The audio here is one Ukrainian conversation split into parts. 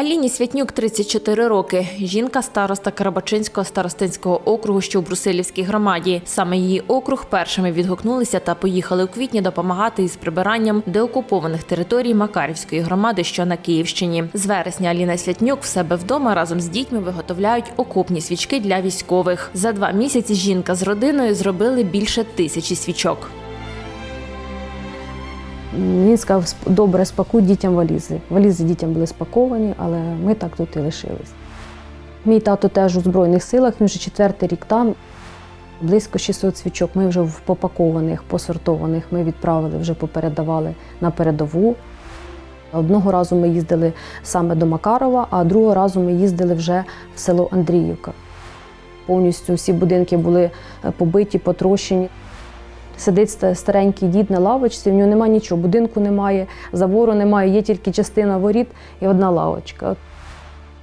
Аліні Святнюк 34 роки. Жінка староста Карабачинського старостинського округу, що в Брусилівській громаді. Саме її округ першими відгукнулися та поїхали у квітні допомагати із прибиранням деокупованих територій Макарівської громади, що на Київщині. З вересня Аліна Святнюк в себе вдома разом з дітьми виготовляють окопні свічки для військових. За два місяці жінка з родиною зробили більше тисячі свічок. Він сказав, добре, спакуй дітям валізи. Валізи дітям були спаковані, але ми так тут і лишились. Мій тато теж у Збройних силах, він вже четвертий рік там. Близько 600 свічок ми вже в попакованих, посортованих, ми відправили, вже попередавали на передову. Одного разу ми їздили саме до Макарова, а другого разу ми їздили вже в село Андріївка. Повністю всі будинки були е, побиті, потрощені. Сидить старенький дід на лавочці, в нього немає нічого, будинку немає, забору немає, є тільки частина воріт і одна лавочка.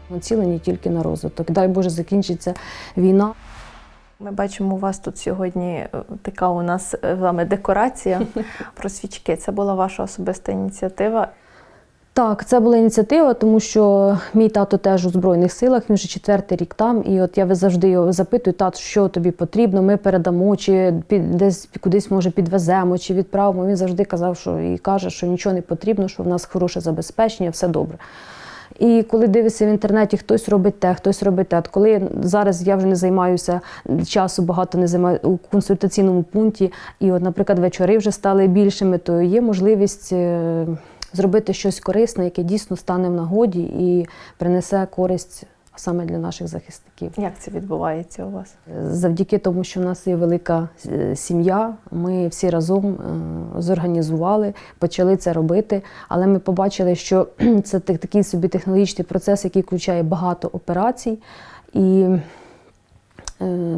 Націлені тільки на розвиток. Дай Боже, закінчиться війна. Ми бачимо у вас тут сьогодні е, така у нас е, з вами декорація про свічки. Це була ваша особиста ініціатива. Так, це була ініціатива, тому що мій тато теж у Збройних силах, він вже четвертий рік там. І от я завжди його запитую, тато, що тобі потрібно, ми передамо, чи під, десь кудись може підвеземо, чи відправимо. Він завжди казав, що і каже, що нічого не потрібно, що в нас хороше забезпечення, все добре. І коли дивишся в інтернеті, хтось робить те, хтось робить те. Коли зараз я вже не займаюся часу, багато не займаю у консультаційному пункті, і, от, наприклад, вечори вже стали більшими, то є можливість е, зробити щось корисне, яке дійсно стане в нагоді і принесе користь саме для наших захисників. Як це відбувається у вас? Завдяки тому, що в нас є велика е, сім'я, ми всі разом е, зорганізували, почали це робити. Але ми побачили, що це такий собі технологічний процес, який включає багато операцій. І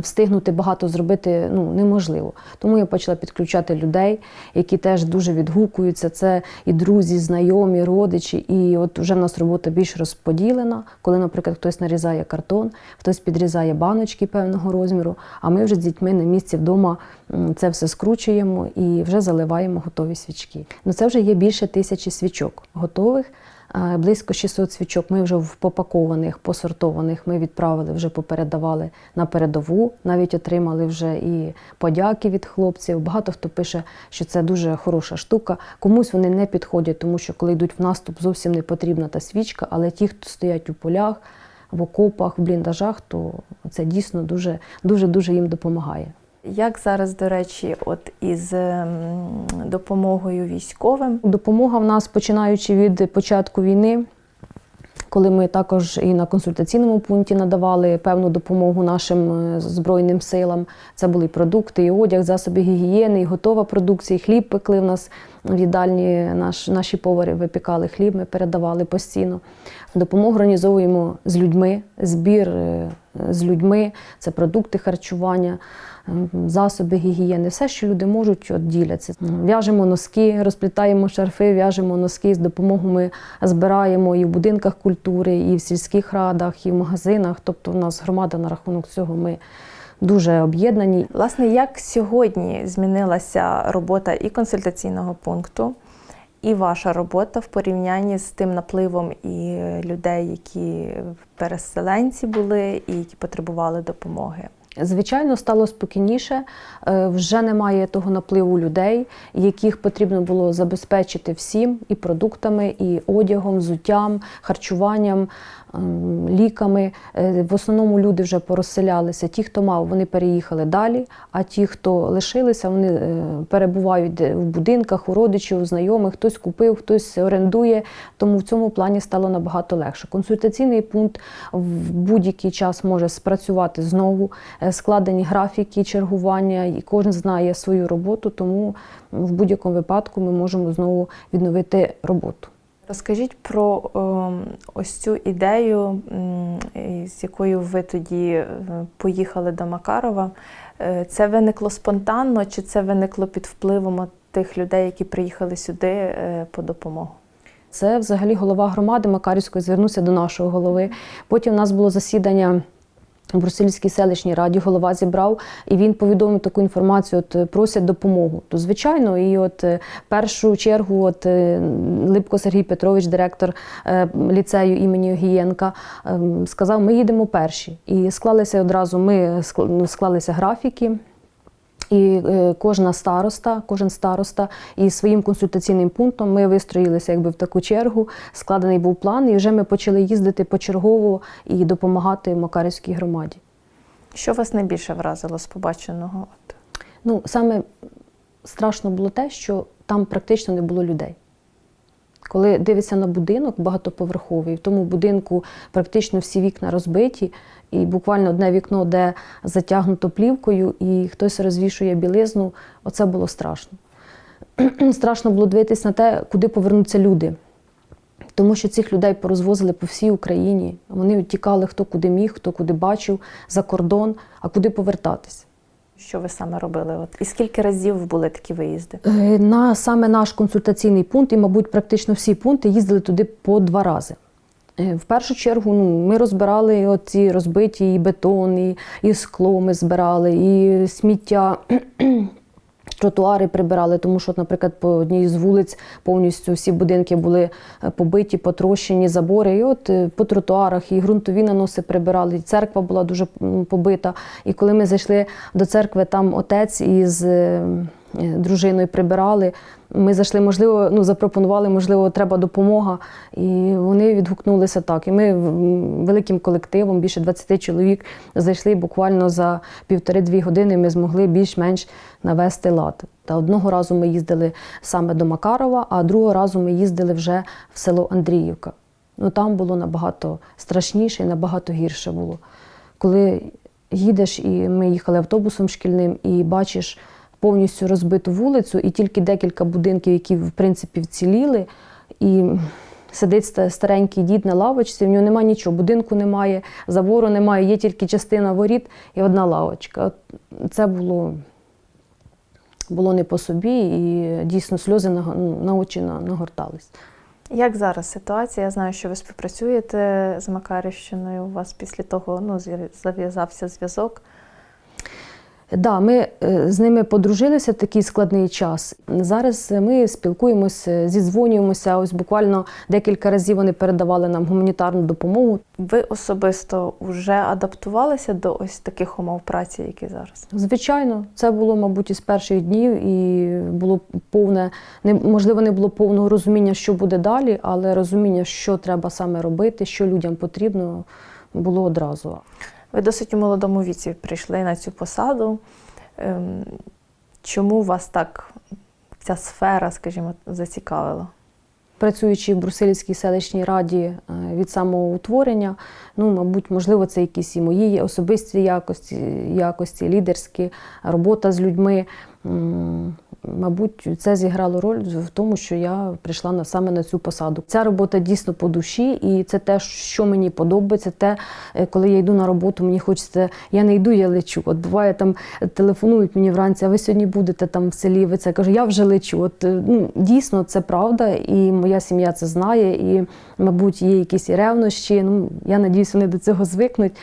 встигнути багато зробити ну, неможливо. Тому я почала підключати людей, які теж дуже відгукуються. Це і друзі, знайомі, родичі. І от вже в нас робота більш розподілена, коли, наприклад, хтось нарізає картон, хтось підрізає баночки певного розміру, а ми вже з дітьми на місці вдома це все скручуємо і вже заливаємо готові свічки. Ну це вже є більше тисячі свічок готових. Близько 600 свічок ми вже в попакованих, посортованих ми відправили, вже попередавали на передову, навіть отримали вже і подяки від хлопців. Багато хто пише, що це дуже хороша штука. Комусь вони не підходять, тому що коли йдуть в наступ, зовсім не потрібна та свічка, але ті, хто стоять у полях, в окопах, в бліндажах, то це дійсно дуже дуже дуже їм допомагає. Як зараз, до речі, от із ем, допомогою військовим? Допомога в нас, починаючи від початку війни, коли ми також і на консультаційному пункті надавали певну допомогу нашим е, збройним силам. Це були продукти, і одяг, засоби гігієни, і готова продукція, і хліб пекли в нас в їдальні. Наш, наші повари випікали хліб, ми передавали постійно. Допомогу організовуємо з людьми, збір е, з людьми, це продукти харчування. Засоби гігієни, все, що люди можуть, от діляться. В'яжемо носки, розплітаємо шарфи, в'яжемо носки. З допомогою ми збираємо і в будинках культури, і в сільських радах, і в магазинах. Тобто, у нас громада на рахунок цього ми дуже об'єднані. Власне, як сьогодні змінилася робота і консультаційного пункту, і ваша робота в порівнянні з тим напливом і людей, які переселенці були і які потребували допомоги? Звичайно, стало спокійніше. Е, Вже немає того напливу людей, яких потрібно було забезпечити всім і продуктами, і одягом, взуттям, харчуванням, ем, ліками. Е, В основному люди вже порозселялися. Ті, хто мав, вони переїхали далі. А ті, хто лишилися, вони е, перебувають в будинках, у родичів, у знайомих. Хтось купив, хтось орендує. Тому в цьому плані стало набагато легше. Консультаційний пункт в будь-який час може спрацювати знову. Е, Складені графіки чергування, і кожен знає свою роботу, тому в будь-якому випадку ми можемо знову відновити роботу. Розкажіть про ем, ось цю ідею, з якою ви тоді е, поїхали до Макарова. Е, Це виникло спонтанно, чи це виникло під впливом тих людей, які приїхали сюди е, по допомогу? Це взагалі голова громади Макарівської звернувся до нашого голови. Потім у нас було засідання в Брусильській селищній раді голова зібрав, і він повідомив таку інформацію, от е, просять допомогу. То звичайно, і от е, першу чергу, от е, Липко Сергій Петрович, директор ліцею імені Огієнка, ем, сказав, ми їдемо перші. І склалися одразу, ми ну, склалися графіки. І е, кожна староста, кожен староста і своїм консультаційним пунктом ми вистроїлися якби в таку чергу. Складений був план, і вже ми почали їздити почергово і допомагати Макарівській громаді. Що вас найбільше вразило з побаченого? Ну, саме страшно було те, що там практично не було людей. Коли дивишся на будинок багатоповерховий, в тому будинку практично всі вікна розбиті, і буквально одне вікно, де затягнуто плівкою, і хтось розвішує білизну, оце було страшно. страшно було дивитися на те, куди повернуться люди. Тому що цих людей порозвозили по всій Україні. Вони тікали хто куди міг, хто куди бачив, за кордон, а куди повертатись. Що ви саме робили? От. І скільки разів були такі виїзди? Е, На саме наш консультаційний пункт, і, мабуть, практично всі пункти їздили туди по два рази. Е, В першу чергу ну, ми розбирали оці розбиті і бетон, і, і скло ми збирали, і сміття. Тротуари прибирали, тому що, наприклад, по одній з вулиць повністю всі будинки були е, побиті, потрощені, забори. І от е, по тротуарах і ґрунтові наноси прибирали. І церква була дуже побита. І коли ми зайшли до церкви, там отець із е, дружиною прибирали. Ми зайшли, можливо, ну запропонували, можливо, треба допомога. І вони відгукнулися так. І ми великим колективом, більше 20 чоловік, зайшли буквально за півтори-дві години. Ми змогли більш-менш навести лад. Та одного разу ми їздили саме до Макарова, а другого разу ми їздили вже в село Андріївка. Ну там було набагато страшніше і набагато гірше було. Коли їдеш, і ми їхали автобусом шкільним, і бачиш повністю розбиту вулицю, і тільки декілька будинків, які в принципі вціліли, і сидить старенький дід на лавочці, в нього немає нічого, будинку немає, забору немає, є тільки частина воріт і одна лавочка. Це було, було не по собі, і дійсно сльози на, на очі нагортались. Як зараз ситуація? Я знаю, що ви співпрацюєте з Макарівщиною. У вас після того ну, зав'язався зв'язок. Да, ми е, з ними подружилися в такий складний час. Зараз ми спілкуємося, зідзвонюємося. Ось буквально декілька разів вони передавали нам гуманітарну допомогу. Ви особисто вже адаптувалися до ось таких умов праці, які зараз? Звичайно, це було, мабуть, із перших днів, і було повне, не можливо, не було повного розуміння, що буде далі, але розуміння, що треба саме робити, що людям потрібно, було одразу. Ви досить у молодому віці прийшли на цю посаду. Ем, Чому вас так ця сфера, скажімо, зацікавила? Працюючи в Брусилівській селищній раді е, від самого утворення, ну, мабуть, можливо, це якісь і мої особисті якості, якості, лідерські, робота з людьми. Мабуть, це зіграло роль в тому, що я прийшла на саме на цю посаду. Ця робота дійсно по душі, і це те, що мені подобається. Те, е, коли я йду на роботу, мені хочеться. Я не йду, я лечу. От буває там телефонують мені вранці, а ви сьогодні будете там в селі. Ви це кажу, я вже лечу. От е, ну дійсно це правда, і моя сім'я це знає. І, мабуть, є якісь і ревнощі. Ну я надіюсь, вони до цього звикнуть.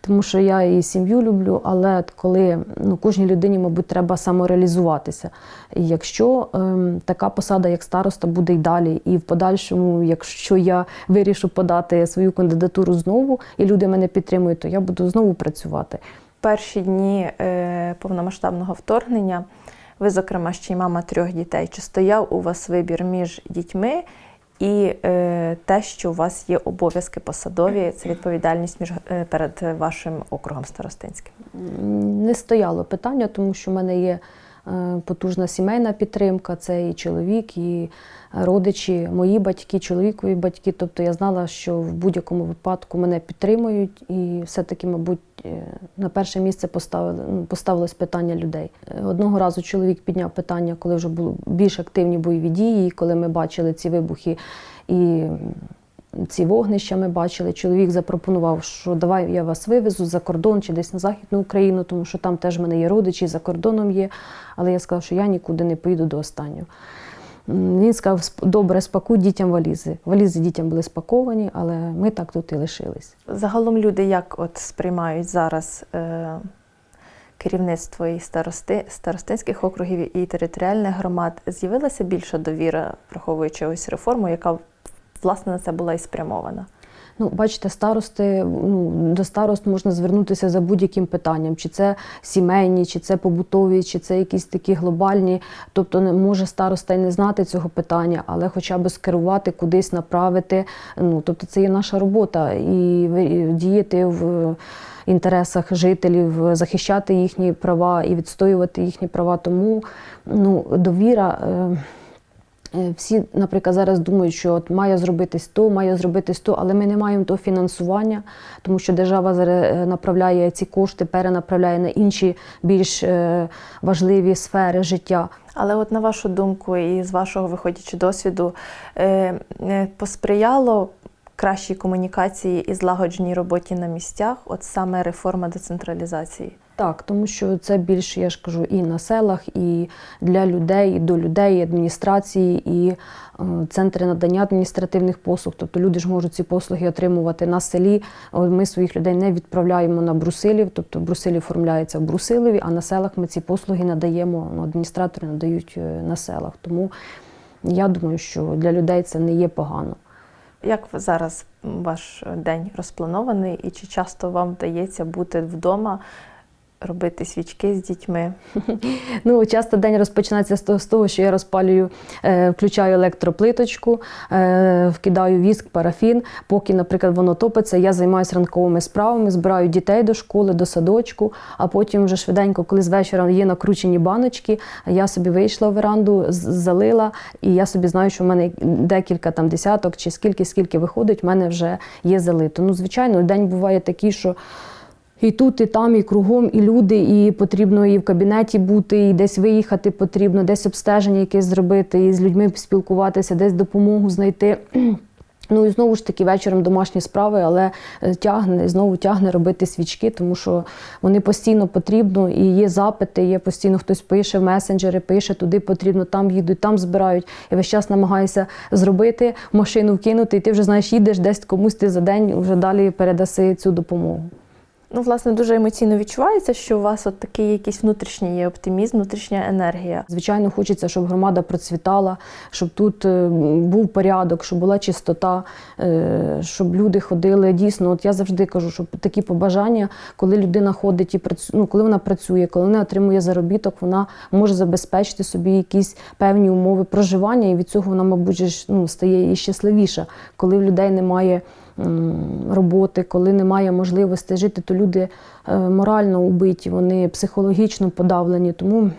Тому що я і сім'ю люблю, але коли ну, кожній людині, мабуть, треба самореалізуватися. І якщо ем, така посада, як староста, буде й далі, і в подальшому, якщо я вирішу подати свою кандидатуру знову, і люди мене підтримують, то я буду знову працювати. Перші дні е, повномасштабного вторгнення, ви, зокрема, ще й мама трьох дітей. Чи стояв у вас вибір між дітьми і е, те, що у вас є обов'язки посадові, це відповідальність між, е, перед вашим округом старостинським? Не стояло питання, тому що в мене є потужна сімейна підтримка. Це і чоловік, і родичі, мої батьки, чоловікові батьки. Тобто я знала, що в будь-якому випадку мене підтримують, і все-таки, мабуть, е, на перше місце поставили, поставилось питання людей. Е, Одного разу чоловік підняв питання, коли вже були більш активні бойові дії, коли ми бачили ці вибухи і ці вогнища ми бачили. Чоловік запропонував, що давай я вас вивезу за кордон чи десь на Західну Україну, тому що там теж в мене є родичі, за кордоном є. Але я сказала, що я нікуди не поїду до останнього. Він сказав, добре, спакуй дітям валізи. Валізи дітям були спаковані, але ми так тут і лишились. Загалом люди як от сприймають зараз е, керівництво і старости, старостинських округів і територіальних громад? З'явилася більша довіра, враховуючи ось реформу, яка власне на це була і спрямована. Ну, бачите, старости, ну, до старост можна звернутися за будь-яким питанням, чи це сімейні, чи це побутові, чи це якісь такі глобальні. Тобто не може староста й не знати цього питання, але хоча б скерувати, кудись направити. Ну, тобто це є наша робота і діяти в інтересах жителів, захищати їхні права і відстоювати їхні права. Тому ну, довіра. Е, Всі, наприклад, зараз думають, що от має зробитись то, має зробитись то, але ми не маємо того фінансування, тому що держава е, направляє ці кошти, перенаправляє на інші більш е, важливі сфери життя. Але от на вашу думку, і з вашого виходячи досвіду, посприяло кращій комунікації і злагодженій роботі на місцях, от саме реформа децентралізації. Так, тому що це більше, я ж кажу, і на селах, і для людей, і до людей, і адміністрації, і е, центри надання адміністративних послуг. Тобто люди ж можуть ці послуги отримувати на селі. Ми своїх людей не відправляємо на Брусилів, тобто Брусилів оформляється в Брусилові, а на селах ми ці послуги надаємо, ну, адміністратори надають е, на селах. Тому я думаю, що для людей це не є погано. Як зараз ваш день розпланований, і чи часто вам вдається бути вдома, робити свічки з дітьми? Ну, часто день розпочинається з того, що я розпалюю, е, включаю електроплиточку, е, вкидаю віск, парафін. Поки, наприклад, воно топиться, я займаюся ранковими справами, збираю дітей до школи, до садочку, а потім вже швиденько, коли з вечора є накручені баночки, я собі вийшла в веранду, залила, і я собі знаю, що в мене декілька там десяток чи скільки, скільки виходить, в мене вже є залито. Ну, звичайно, день буває такий, що. І тут, і там, і кругом, і люди, і потрібно і в кабінеті бути, і десь виїхати потрібно, десь обстеження якесь зробити, і з людьми спілкуватися, десь допомогу знайти. Ну і знову ж таки вечором домашні справи, але е, тягне, знову тягне робити свічки, тому що вони постійно потрібно, і є запити, є постійно хтось пише месенджери, пише, туди потрібно, там їдуть, там збирають. І весь час намагаєшся зробити, машину вкинути, і ти вже знаєш, їдеш десь комусь ти за день вже далі передаси цю допомогу. Ну, власне, дуже емоційно відчувається, що у вас от такий якийсь внутрішній є оптимізм, внутрішня енергія. Звичайно, хочеться, щоб громада процвітала, щоб тут е, був порядок, щоб була чистота, е, щоб люди ходили. Дійсно, от я завжди кажу, що такі побажання, коли людина ходить і працює, ну, коли вона працює, коли вона отримує заробіток, вона може забезпечити собі якісь певні умови проживання, і від цього вона, мабуть, ну, стає і щасливіша. Коли в людей немає роботи, коли немає можливості жити, то люди е, морально убиті, вони психологічно подавлені. Тому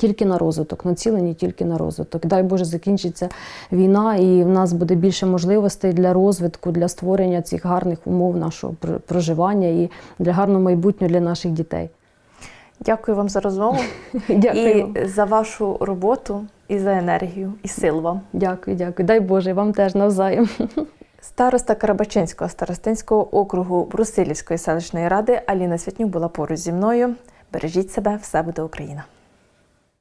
тільки на розвиток, націлені тільки на розвиток. Дай Боже, закінчиться війна, і в нас буде більше можливостей для розвитку, для створення цих гарних умов нашого проживання і для гарного майбутнього для наших дітей. Дякую вам за розмову Дякую. і за вашу роботу, і за енергію, і сил вам. Дякую, дякую. Дай Боже, вам теж навзаєм. Староста Карабачинського старостинського округу Брусилівської селищної ради Аліна Святнюк була поруч зі мною. Бережіть себе, все буде Україна.